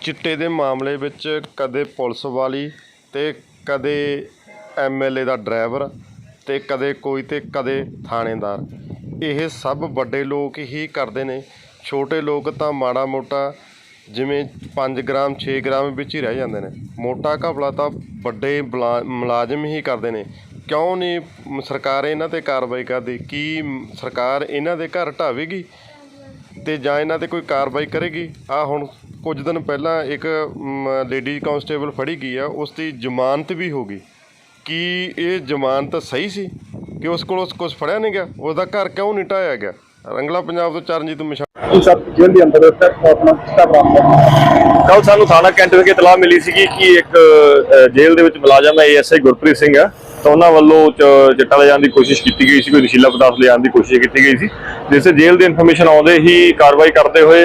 ਚਿੱਟੇ ਦੇ ਮਾਮਲੇ ਵਿੱਚ ਕਦੇ ਪੁਲਿਸ ਵਾਲੀ ਅਤੇ ਕਦੇ ਐਮਐਲਏ ਦਾ ਡਰਾਈਵਰ ਅਤੇ ਕਦੇ ਕੋਈ ਤੇ ਕਦੇ ਥਾਣੇਦਾਰ। ਇਹ ਸਭ ਵੱਡੇ ਲੋਕ ਹੀ ਕਰਦੇ ਨੇ। ਛੋਟੇ ਲੋਕ ਤਾਂ ਮਾੜਾ ਮੋਟਾ ਜਿਵੇਂ 5 ਗ੍ਰਾਮ 6 ਗ੍ਰਾਮ ਵਿੱਚ ਹੀ ਰਹਿ ਜਾਂਦੇ ਨੇ। ਮੋਟਾ ਘਪਲਾ ਤਾਂ ਵੱਡੇ ਬਲਾ- ਮੁਲਾਜ਼ਮ ਹੀ ਕਰਦੇ ਨੇ। ਕਿਉਂ ਨਹੀਂ ਸਰਕਾਰ ਇਹਨਾਂ ਤੇ ਕਾਰਵਾਈ ਕਰਦੀ? ਕੀ ਸਰਕਾਰ ਇਹਨਾਂ ਦੇ ਘਰ ਢਾਵੇਗੀ? ਤੇ ਜਾਂ ਇਹਨਾਂ ਤੇ ਕੋਈ ਕਾਰਵਾਈ ਕਰੇਗੀ? ਆ ਹੁਣ ਕੁਝ ਦਿਨ ਪਹਿਲਾਂ ਇੱਕ ਲੇਡੀ ਕਾਂਸਟੇਬਲ ਫੜੀ ਗਈ ਆ ਉਸ ਦੀ ਜ਼ਮਾਨਤ ਵੀ ਹੋ ਗਈ। ਕੀ ਇਹ ਜ਼ਮਾਨਤ ਸਹੀ ਸੀ ਕਿ ਉਸ ਕੋਲ ਉਸ ਕੁਝ ਫੜਿਆ ਨਹੀਂ ਗਿਆ? ਉਹਦਾ ਘਰ ਕਿਉਂ ਨਹੀਂ ਢਾਇਆ ਗਿਆ? ਰੰਗਲਾ ਪੰਜਾਬ ਤੋਂ ਚਰਨਜੀਤ ਮਿਸ਼ਨ ਜੀ ਸਰ ਜੇਲ੍ਹ ਦੇ ਅੰਦਰ ਆਪਣਾ ਕਿਸਤਾ ਬਰਾਮਦ ਕੱਲ ਸਾਨੂੰ ਥਾਣਾ ਕੈਂਟ ਵਿਖੇ ਇਤਲਾਹ ਮਿਲੀ ਸੀਗੀ ਕਿ ਇੱਕ ਜੇਲ੍ਹ ਦੇ ਵਿੱਚ ਮੁਲਾਜ਼ਮ ਹੈ ਏਐਸਆਈ ਗੁਰਪ੍ਰੀਤ ਸਿੰਘ ਆ। ਤਾਂ ਉਹਨਾਂ ਵੱਲੋਂ ਚ- ਚਿੱਟਾ ਲੈ ਜਾਣ ਦੀ ਕੋਸ਼ਿਸ਼ ਕੀਤੀ ਗਈ ਸੀ ਕੋਈ ਨਸ਼ੀਲਾ ਪਦਾਰਥ ਲੈ ਜਾਣ ਦੀ ਕੋਸ਼ਿਸ਼ ਕੀਤੀ ਗਈ ਸੀ ਜਿਸ ਤੇ ਜੇਲ੍ਹ ਦੀ ਇਨਫੋਰਮੇਸ਼ਨ ਆਉਂਦੇ ਹੀ ਕਾਰਵਾਈ ਕਰਦੇ ਹੋਏ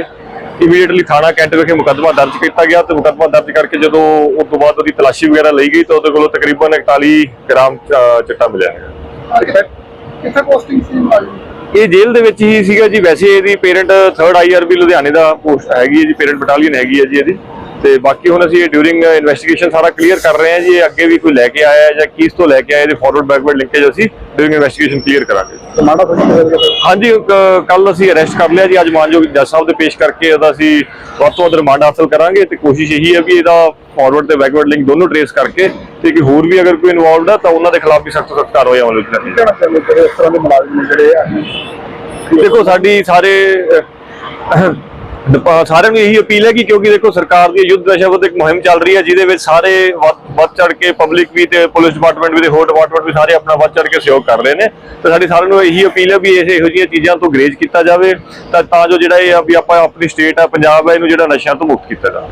ਇਮੀਡੀਏਟਲੀ ਥਾਣਾ ਕੈਂਟ ਵਿਖੇ ਮੁਕੱਦਮਾ ਦਰਜ ਕੀਤਾ ਗਿਆ ਤੇ ਮੁਕੱਦਮਾ ਦਰਜ ਕਰਕੇ ਜਦੋਂ ਉਸ ਤੋਂ ਬਾਅਦ ਉਹਦੀ ਤਲਾਸ਼ੀ ਵਗੈਰਾ ਲਈ ਗਈ ਤਾਂ ਉਹਦੇ ਕੋਲੋਂ ਤਕਰੀਬਨ 41 ਗ੍ਰਾਮ ਚਿੱਟਾ ਮਿਲਿਆ ਹੈ ਕਿੱਥੇ ਪੋਸਟਿੰਗ ਸੀ ਮੁਲਾਜ਼ਮ ਇਹ ਜੇਲ੍ਹ ਦੇ ਵਿੱਚ ਹੀ ਸੀਗਾ ਜੀ ਵੈਸੇ ਇਹਦੀ ਪੇਰੈਂਟ 3rd ਆਈਆਰਬੀ ਲੁਧਿਆਣੇ ਦਾ ਪੋਸਟ ਹੈਗੀ ਹੈ ਜੀ ਪੇਰੈਂਟ ਬਟਾਲੀਅਨ ਹੈਗੀ ਹੈ ਜੀ ਇਹਦੀ। ਤੇ ਬਾਕੀ ਹੁਣ ਅਸੀਂ ਇਹ ਡਿਊਰਿੰਗ ਇਨਵੈਸਟੀਗੇਸ਼ਨ ਸਾਰਾ ਕਲੀਅਰ ਕਰ ਰਹੇ ਹਾਂ ਜੀ ਇਹ ਅੱਗੇ ਵੀ ਕੋਈ ਲੈ ਕੇ ਆਇਆ ਹੈ ਜਾਂ ਕਿਸ ਤੋਂ ਲੈ ਕੇ ਆਇਆ ਇਹਦੇ ਫਾਰਵਰਡ ਬੈਕਵਰਡ ਲਿੰਕੇਜ ਅਸੀਂ ਡਿਊਰਿੰਗ ਇਨਵੈਸਟੀਗੇਸ਼ਨ ਕਲੀਅਰ ਕਰਾਂਗੇ। ਹਾਂਜੀ ਕੱਲ ਅਸੀਂ ਅਰੈਸਟ ਕਰ ਲਿਆ ਜੀ ਅੱਜ ਮਾਨਯੋਗ ਜੱਜ ਸਾਹਿਬ ਦੇ ਪੇਸ਼ ਕਰਕੇ ਉਹਦਾ ਅਸੀਂ ਵੱਧ ਤੋਂ ਵੱਧ ਰਿਮਾਂਡ ਹਾਸਲ ਕਰਾਂਗੇ ਤੇ ਕੋਸ਼ਿਸ਼ ਇਹੀ ਹੈ ਵੀ ਇਹਦਾ ਫਾਰਵਰਡ ਤੇ ਬੈਕਵਰਡ ਲਿੰਕ ਦੋਨੋਂ ਟਰੇਸ ਕਰਕੇ ਤੇ ਕਿ ਹੋਰ ਵੀ ਅਗਰ ਕੋਈ ਇਨਵੋਲਵਡ ਹੈ ਤਾਂ ਉਹਨਾਂ ਦੇ ਖਿਲਾਫ ਵੀ ਸਖਤ ਸਖਤ ਕਾਰਵਾਈ ਅਮਲ ਵਿੱਚ ਕਰਨੀ ਕਹਿਣਾ ਚਾਹੁੰਦੇ ਕਿ ਇਸ ਤਰ੍ਹਾਂ ਦੇ ਮੁਲਾਜ਼ਮ ਨੇ ਜਿਹੜੇ ਆ? ਦੇਖੋ ਸਾਡੀ ਸਾਰੇ ਸਾਰਿਆਂ ਨੂੰ ਇਹੀ ਅਪੀਲ ਹੈ ਕਿ ਕਿਉਂਕਿ ਦੇਖੋ ਸਰਕਾਰ ਦੀ ਯੁੱਧ ਨਸ਼ਾ ਵਿਰੁੱਧ ਇੱਕ ਮੁਹਿੰਮ ਚੱਲ ਰਹੀ ਹੈ, ਜਿਹਦੇ ਵਿੱਚ ਸਾਰੇ ਵੱਧ- ਵੱਧ ਚੜ ਕੇ ਪਬਲਿਕ ਵੀ ਤੇ ਪੁਲਿਸ ਡਿਪਾਰਟਮੈਂਟ ਵੀ ਤੇ ਹੋਰ ਡਿਪਾਰਟਮੈਂਟ ਵੀ ਸਾਰੇ ਆਪਣਾ ਵੱਧ ਚੜ ਕੇ ਸਹਿਯੋਗ ਕਰ ਰਹੇ ਨੇ। ਤੇ ਸਾਡੀ ਸਾਰਿਆਂ ਨੂੰ ਇਹੀ ਅਪੀਲ ਹੈ ਵੀ ਇਹ ਇਹੋ ਜਿਹੀਆਂ ਚੀਜ਼ਾਂ ਤੋਂ ਗਰੇਜ ਕੀਤਾ ਜਾਵੇ, ਤਾਂ ਤਾਂ ਜੋ ਜਿਹੜਾ ਇਹ ਆ ਵੀ ਆਪਾਂ ਆਪਣੀ ਸਟੇਟ ਆ, ਪੰਜਾਬ ਹੈ ਇਹਨੂੰ ਜਿਹੜਾ ਨਸ਼ਿਆਂ ਤੋਂ ਮੁਕਤ ਕੀਤਾ ਜਾਵੇ।